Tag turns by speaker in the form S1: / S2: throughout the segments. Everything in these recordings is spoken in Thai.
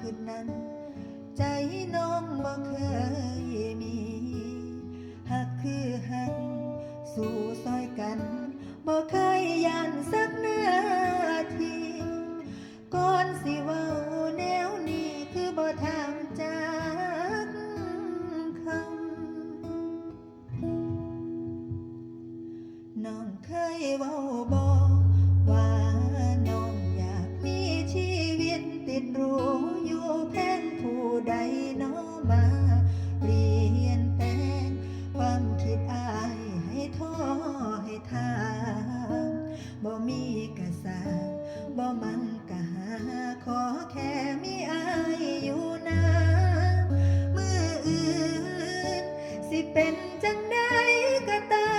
S1: ขึ้นนั้น ใจน้องบ่เคยมีหักคือหักสู่ซอยกันบ่เคยยันสักนาทีก่อนสิว้าแนวนี้คือบ่ถามจากคำน้องเคยเว้าบ่ว่า ท้อให้ทางบ่มีกะสร้าบ่มันกะหา ขอแค่มีอายอยู่นามืออื่น สิเป็นจังใดก็ตา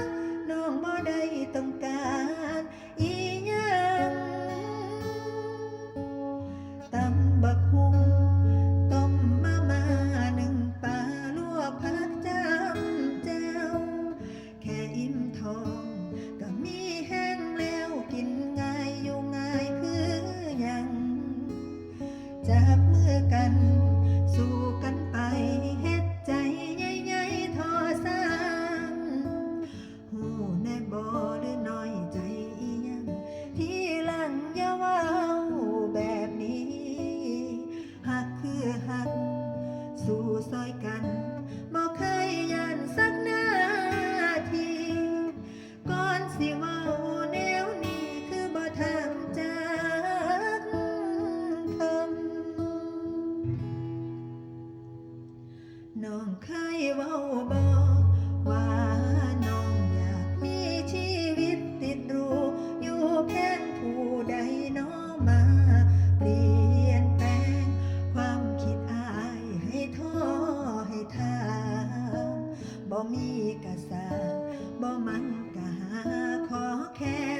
S1: มน้องบ่ได้ต้องการอีหยังตำ บ่หรือน้อยใจอีหยัง ที่หลังอย่าเว้าแบบนี้หักคือหัก สู้ซอยกันบ่เคยยันสักนาที ก่อนสิเว้าแนวนี้คือบ่ทำจากคำน้องเคยเว้าบ่ แพงผู้ใดน้อมา เปลี่ยนแปลง ความคิดอายให้ท้อให้ทางบ่มีกระสร้างบ่มันกะหาขอแค่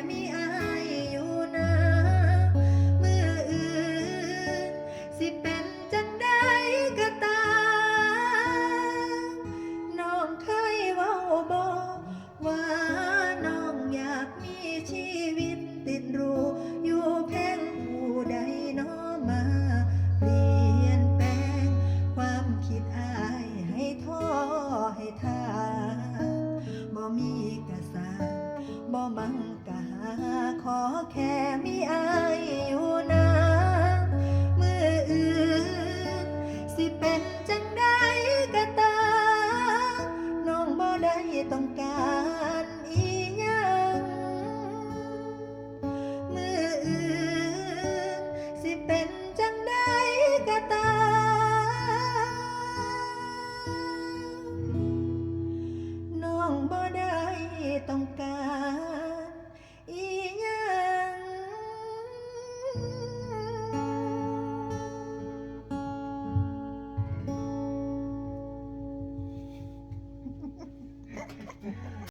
S1: ต้องการอีหยังมืออื่นสิเป็นจังได้ก็ตามน้องบ่ได้ต้องการ